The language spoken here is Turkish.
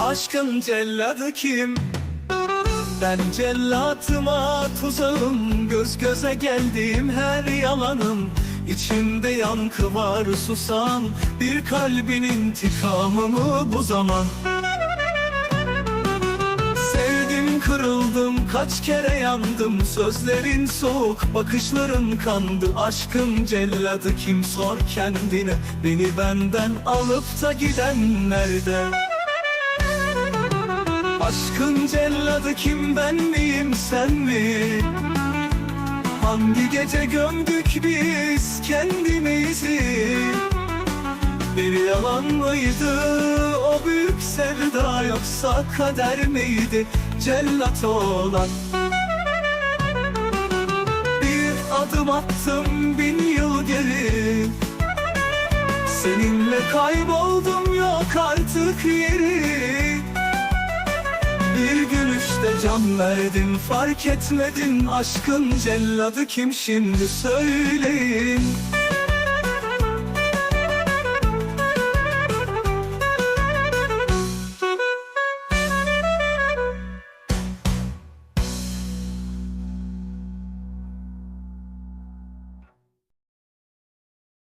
aşkın celladı kim? Ben cellatıma tuzağım. Göz göze geldiğim her yalanım. İçimde yankı var susan Bir kalbin intikamı mı bu zaman? Sevdim kırıldım kaç kere yandım. Sözlerin soğuk bakışların kandı. Aşkın celladı kim? Sor kendine. Beni benden alıp da giden nerede? Aşkın celladı kim ben miyim sen mi? Hangi gece gömdük biz kendimizi? Bir yalan mıydı o büyük sevda yoksa kader miydi cellat olan? Bir adım attım bin yıl geri Seninle kayboldum yok artık yeri bir gülüşte can verdin fark etmedin. Aşkın celladı kim şimdi söyleyin